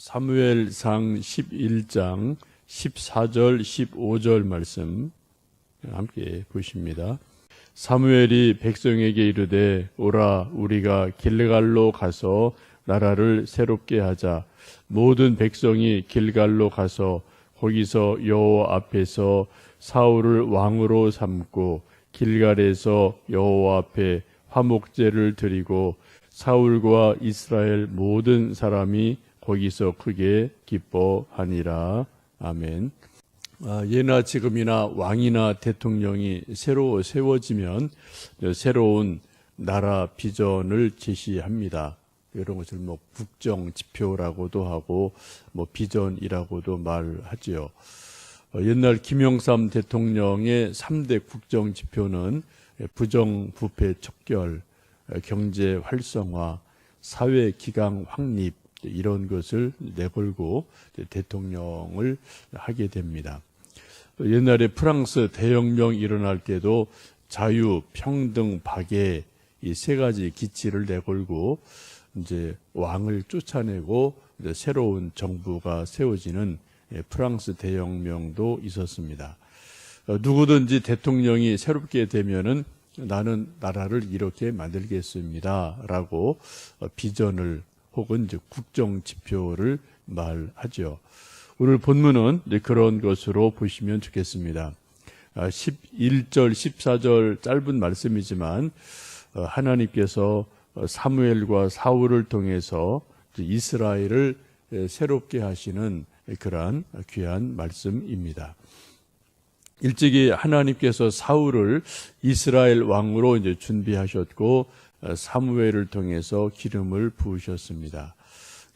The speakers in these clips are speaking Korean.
사무엘상 11장 14절 15절 말씀 함께 보십니다. 사무엘이 백성에게 이르되 오라 우리가 길갈로 가서 나라를 새롭게 하자 모든 백성이 길갈로 가서 거기서 여호와 앞에서 사울을 왕으로 삼고 길갈에서 여호와 앞에 화목제를 드리고 사울과 이스라엘 모든 사람이 거기서 크게 기뻐하니라. 아멘. 아, 예나 지금이나 왕이나 대통령이 새로 세워지면 새로운 나라 비전을 제시합니다. 이런 것을 뭐 국정 지표라고도 하고 뭐 비전이라고도 말하지요. 어, 옛날 김영삼 대통령의 3대 국정 지표는 부정 부패 척결, 경제 활성화, 사회 기강 확립 이런 것을 내걸고 대통령을 하게 됩니다. 옛날에 프랑스 대혁명 일어날 때도 자유, 평등, 박애 이 세 가지 기치를 내걸고 이제 왕을 쫓아내고 이제 새로운 정부가 세워지는 예, 프랑스 대혁명도 있었습니다. 어, 누구든지 대통령이 새롭게 되면은 나는 나라를 이렇게 만들겠습니다라고 어, 비전을 혹은 이제 국정 지표를 말하죠. 오늘 본문은 그런 것으로 보시면 좋겠습니다. 11절, 아, 14절 짧은 말씀이지만 어, 하나님께서 사무엘과 사울을 통해서 이스라엘을 새롭게 하시는 그러한 귀한 말씀입니다. 일찍이 하나님께서 사울을 이스라엘 왕으로 이제 준비하셨고 어, 사무엘을 통해서 기름을 부으셨습니다.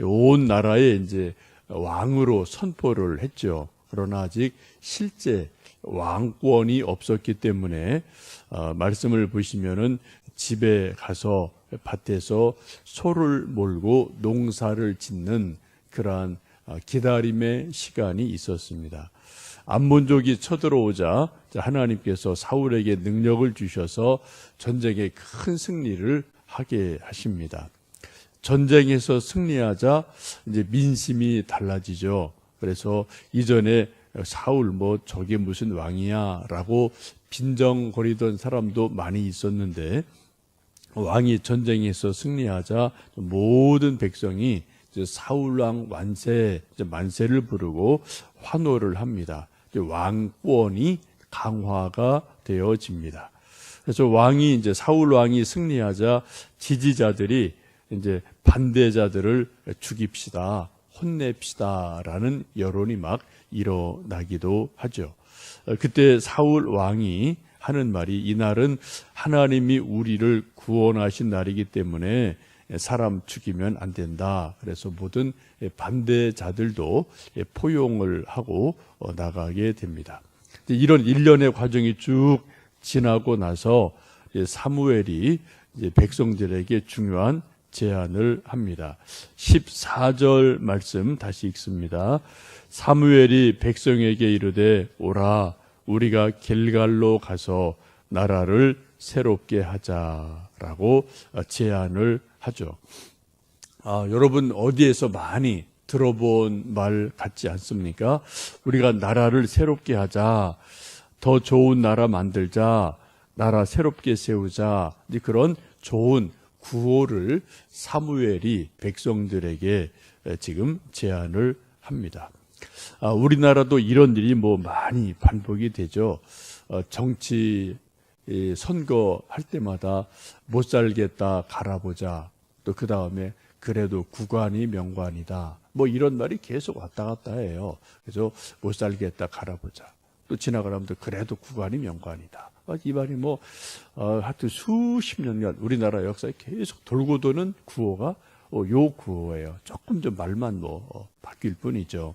온 나라에 이제 왕으로 선포를 했죠. 그러나 아직 실제 왕권이 없었기 때문에 어, 말씀을 보시면은 집에 가서 밭에서 소를 몰고 농사를 짓는 그러한 어, 기다림의 시간이 있었습니다. 암몬족이 쳐들어오자 하나님께서 사울에게 능력을 주셔서 전쟁에 큰 승리를 하게 하십니다. 전쟁에서 승리하자 이제 민심이 달라지죠. 그래서 이전에 사울 뭐 저게 무슨 왕이야라고 빈정거리던 사람도 많이 있었는데 왕이 전쟁에서 승리하자 모든 백성이 사울왕 완세 만세를 부르고 환호를 합니다. 왕권이 강화가 되어집니다. 그래서 왕이 이제 사울 왕이 승리하자 지지자들이 이제 반대자들을 죽입시다, 혼냅시다라는 여론이 막 일어나기도 하죠. 그때 사울 왕이 하는 말이 이날은 하나님이 우리를 구원하신 날이기 때문에 사람 죽이면 안 된다. 그래서 모든 반대자들도 포용을 하고 어, 나가게 됩니다. 이런 일련의 과정이 쭉 지나고 나서 사무엘이 백성들에게 중요한 제안을 합니다. 14절 말씀 다시 읽습니다. 사무엘이 백성에게 이르되 오라 우리가 길갈로 가서 나라를 새롭게 하자라고 제안을 하죠. 아, 여러분 어디에서 많이 들어본 말 같지 않습니까? 우리가 나라를 새롭게 하자, 더 좋은 나라 만들자, 나라 새롭게 세우자, 그런 좋은 구호를 사무엘이 백성들에게 지금 제안을 합니다. 아, 우리나라도 이런 일이 뭐 많이 반복이 되죠. 어, 정치 선거할 때마다 못 살겠다 갈아보자. 또 그 다음에 그래도 구관이 명관이다. 뭐 이런 말이 계속 왔다 갔다 해요. 그래서 못 살겠다 갈아보자. 또 지나가면 또 그래도 구관이 명관이다. 아, 이 말이 뭐 어, 하여튼 수십 년간 우리나라 역사에 계속 돌고 도는 구호가 어, 요 구호예요. 조금 좀 말만 뭐 어, 바뀔 뿐이죠.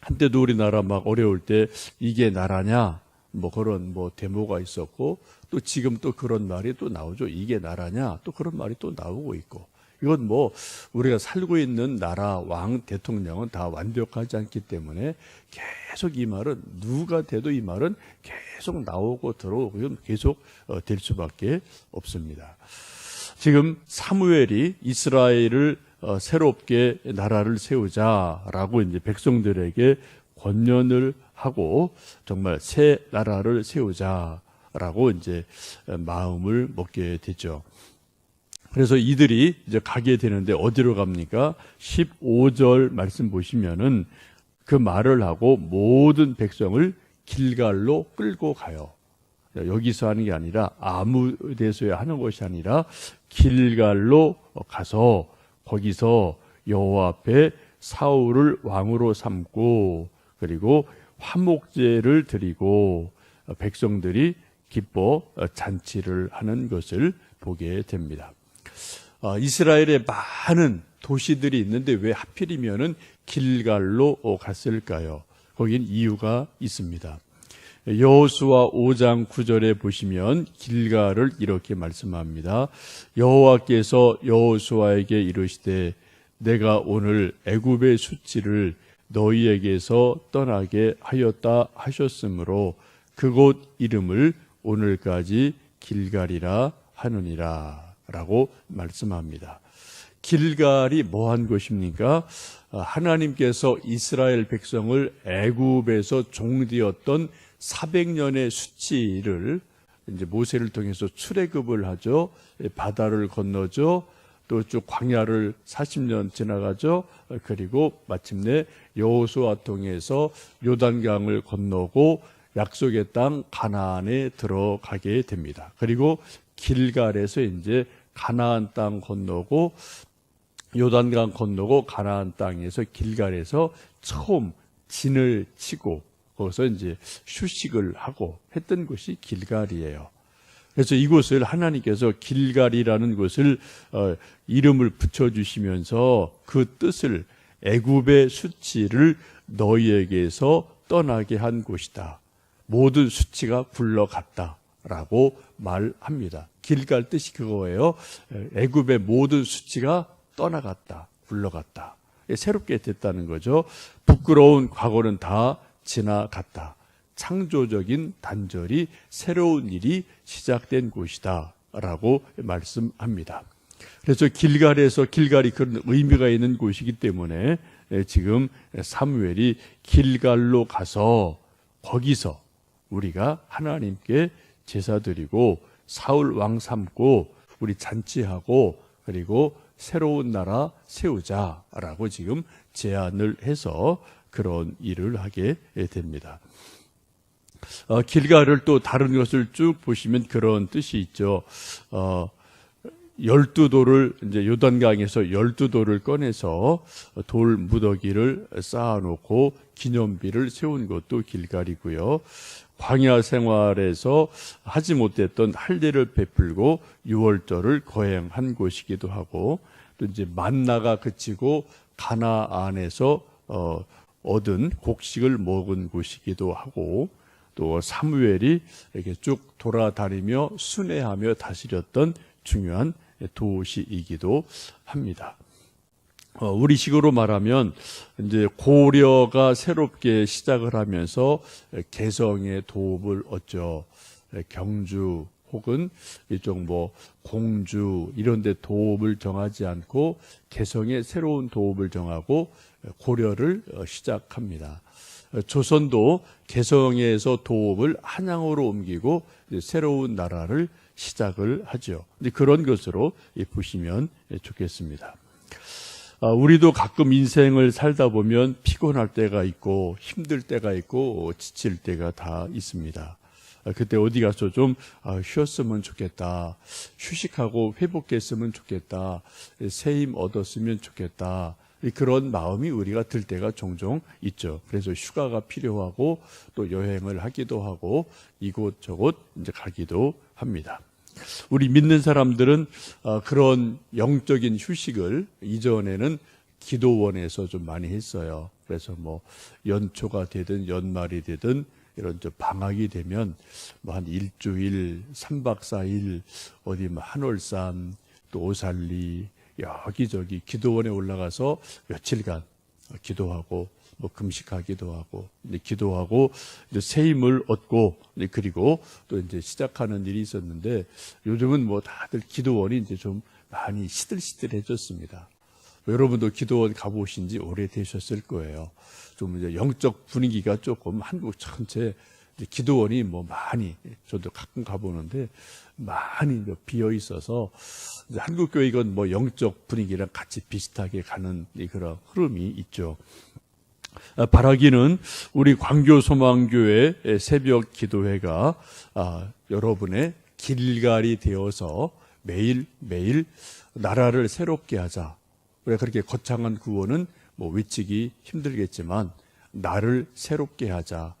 한때도 우리나라 막 어려울 때 이게 나라냐 뭐 그런 뭐 데모가 있었고 또 지금 또 그런 말이 또 나오죠. 이게 나라냐 또 그런 말이 또 나오고 있고 이건 뭐 우리가 살고 있는 나라 왕 대통령은 다 완벽하지 않기 때문에 계속 이 말은 누가 돼도 이 말은 계속 나오고 들어오고 계속 어, 될 수밖에 없습니다. 지금 사무엘이 이스라엘을 어, 새롭게 나라를 세우자라고 이제 백성들에게 권면을 하고 정말 새 나라를 세우자라고 이제 마음을 먹게 되죠. 그래서 이들이 이제 가게 되는데 어디로 갑니까? 15절 말씀 보시면은 그 말을 하고 모든 백성을 길갈로 끌고 가요. 여기서 하는 게 아니라 아무 데서야 하는 것이 아니라 길갈로 가서 거기서 여호와 앞에 사울을 왕으로 삼고 그리고 화목제를 드리고 백성들이 기뻐 잔치를 하는 것을 보게 됩니다. 아, 이스라엘에 많은 도시들이 있는데 왜 하필이면은 길갈로 갔을까요? 거긴 이유가 있습니다. 여호수아 5장 9절에 보시면 길갈을 이렇게 말씀합니다. 여호와께서 여호수아에게 이르시되 내가 오늘 애굽의 수치를 너희에게서 떠나게 하였다 하셨으므로 그곳 이름을 오늘까지 길갈이라 하느니라 라고 말씀합니다. 길갈이 뭐한 것입니까? 하나님께서 이스라엘 백성을 애굽에서 종되었던 400년의 수치를 이제 모세를 통해서 출애굽을 하죠. 바다를 건너죠. 또 쭉 광야를 40년 지나가죠. 그리고 마침내 여호수아 통해서 요단강을 건너고 약속의 땅 가나안에 들어가게 됩니다. 그리고 길갈에서 이제 가나안 땅 건너고 요단강 건너고 가나안 땅에서 길갈에서 처음 진을 치고 거기서 이제 휴식을 하고 했던 곳이 길갈이에요. 그래서 이곳을 하나님께서 길갈이라는 곳을 어, 이름을 붙여 주시면서 그 뜻을 애굽의 수치를 너희에게서 떠나게 한 곳이다. 모든 수치가 굴러갔다 라고 말합니다. 길갈 뜻이 그거예요. 애굽의 모든 수치가 떠나갔다, 굴러갔다. 새롭게 됐다는 거죠. 부끄러운 과거는 다 지나갔다. 창조적인 단절이 새로운 일이 시작된 곳이다. 라고 말씀합니다. 그래서 길갈에서 길갈이 그런 의미가 있는 곳이기 때문에 지금 사무엘이 길갈로 가서 거기서 우리가 하나님께 제사 드리고 사울 왕 삼고 우리 잔치하고 그리고 새로운 나라 세우자라고 지금 제안을 해서 그런 일을 하게 됩니다. 어, 길가를 또 다른 것을 쭉 보시면 그런 뜻이 있죠. 어, 열두 돌을 이제 요단강에서 열두 돌을 꺼내서 돌 무더기를 쌓아놓고 기념비를 세운 것도 길갈이고요. 광야 생활에서 하지 못했던 할례를 베풀고 유월절을 거행한 곳이기도 하고 또 이제 만나가 그치고 가나 안에서 어, 얻은 곡식을 먹은 곳이기도 하고 또 사무엘이 이렇게 쭉 돌아다니며 순회하며 다스렸던 중요한 도시이기도 합니다. 어, 우리식으로 말하면 이제 고려가 새롭게 시작을 하면서 개성의 도읍을 얻죠. 경주 혹은 이쪽 뭐 공주 이런 데 도읍을 정하지 않고 개성의 새로운 도읍을 정하고 고려를 어, 시작합니다. 조선도 개성에서 도읍을 한양으로 옮기고 새로운 나라를 시작을 하죠. 그런 것으로 보시면 좋겠습니다. 아, 우리도 가끔 인생을 살다 보면 피곤할 때가 있고 힘들 때가 있고 지칠 때가 다 있습니다. 아, 그때 어디 가서 좀 아, 쉬었으면 좋겠다. 휴식하고 회복했으면 좋겠다. 새 힘 얻었으면 좋겠다. 그런 마음이 우리가 들 때가 종종 있죠. 그래서 휴가가 필요하고 또 여행을 하기도 하고 이곳저곳 이제 가기도 합니다. 우리 믿는 사람들은 어, 그런 영적인 휴식을 이전에는 기도원에서 좀 많이 했어요. 그래서 뭐 연초가 되든 연말이 되든 이런 저 방학이 되면 뭐 한 일주일, 삼박사일 어디 뭐 한월산 또 오살리 여기저기 기도원에 올라가서 며칠간 기도하고 뭐 금식하기도 하고 이제 기도하고 이제 새 힘을 얻고 이제 그리고 또 이제 시작하는 일이 있었는데 요즘은 뭐 다들 기도원이 이제 좀 많이 시들시들해졌습니다. 여러분도 기도원 가보신 지 오래되셨을 거예요. 좀 이제 영적 분위기가 조금 한국 전체 기도원이 뭐 많이 저도 가끔 가보는데 많이 비어 있어서 한국 교회 이건 뭐 영적 분위기랑 같이 비슷하게 가는 이 그런 흐름이 있죠. 아, 바라기는 우리 광교 소망교회 새벽 기도회가 아, 여러분의 길갈이 되어서 매일 매일 나라를 새롭게 하자. 우리가 그렇게 거창한 구호는 뭐 외치기 힘들겠지만 나를 새롭게 하자.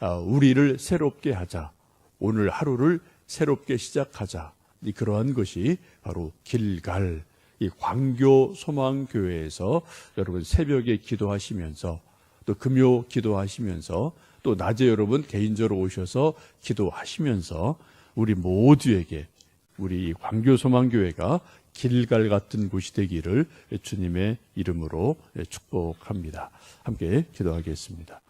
아, 우리를 새롭게 하자. 오늘 하루를 새롭게 시작하자. 이 그러한 것이 바로 길갈 이 광교 소망교회에서 여러분 새벽에 기도하시면서 또 금요 기도하시면서 또 낮에 여러분 개인적으로 오셔서 기도하시면서 우리 모두에게 우리 광교 소망교회가 길갈 같은 곳이 되기를 주님의 이름으로 축복합니다. 함께 기도하겠습니다.